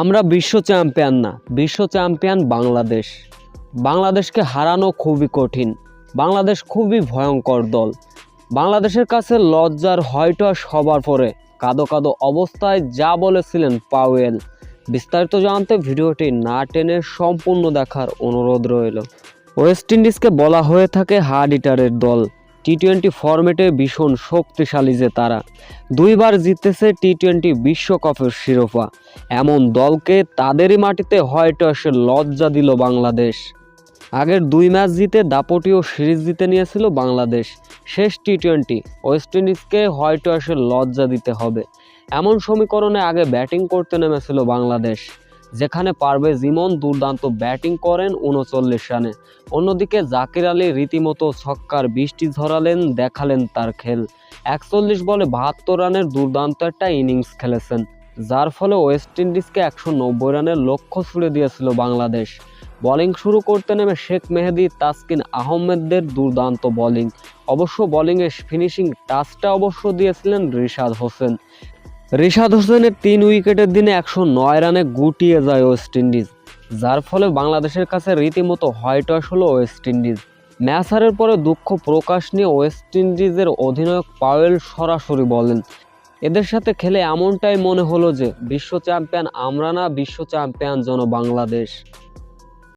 আমরা বিশ্ব চ্যাম্পিয়ন না, বিশ্ব চ্যাম্পিয়ন বাংলাদেশ। বাংলাদেশকে হারানো খুবই কঠিন, বাংলাদেশ খুবই ভয়ঙ্কর দল। বাংলাদেশের কাছে লজ্জার হয়তো সবার পরে, কাদো কাদো অবস্থায় যা বলেছিলেন পাওয়েল। বিস্তারিত জানতে ভিডিওটি না টেনে সম্পূর্ণ দেখার অনুরোধ রইল। ওয়েস্ট ইন্ডিজকে বলা হয়ে থাকে হার্ড ইটারের দল টি টোয়েন্টি ফরম্যাটে ভীষণ শক্তিশালী যে তারা। দুইবার জিতেছে টি টোয়েন্টি বিশ্বকাপের শিরোপা। এমন দলকে তাদেরই মাটিতে হয়তো এসে লজ্জা দিল বাংলাদেশ। আগের দুই ম্যাচ জিতে দাপটীয় সিরিজ জিতে নিয়েছিল বাংলাদেশ। শেষ টি টোয়েন্টি ওয়েস্ট ইন্ডিজকে হয়তো এসে লজ্জা দিতে হবে। এমন সমীকরণে আগে ব্যাটিং করতে নেমেছিল বাংলাদেশ। যেখানে পারভেজ ইমন দুর্দান্ত ব্যাটিং করেন উনচল্লিশ রানে। অন্যদিকে জাকির আলী রীতিমতো ছক্কার বৃষ্টি ঝরালেন, দেখালেন তার খেল। একচল্লিশ বলে বাহাত্তর রানের দুর্দান্ত একটা ইনিংস খেলেছেন, যার ফলে ওয়েস্ট ইন্ডিজকে একশো নব্বই রানের লক্ষ্য ছুড়ে দিয়েছিল বাংলাদেশ। বোলিং শুরু করতে নেমে শেখ মেহেদি, তাসকিন আহমেদদের দুর্দান্ত বোলিং। অবশ্য বোলিংয়ে ফিনিশিং টাচটা অবশ্য দিয়েছিলেন রিশাদ হোসেন। রিশাদ হোসেনের তিন উইকেটের দিনে একশো নয় রানে গুটিয়ে যায় ওয়েস্ট ইন্ডিজ, যার ফলে বাংলাদেশের কাছে রীতিমতো হোয়াইট ওয়াশ হলো ওয়েস্ট ইন্ডিজ। ম্যাচ হারের পরে দুঃখ প্রকাশ নিয়ে ওয়েস্ট ইন্ডিজের অধিনায়ক পাওয়েল সরাসরি বলেন, এদের সাথে খেলে এমনটাই মনে হলো যে, বিশ্ব চ্যাম্পিয়ন আমরা না, বিশ্ব চ্যাম্পিয়ন যেন বাংলাদেশ।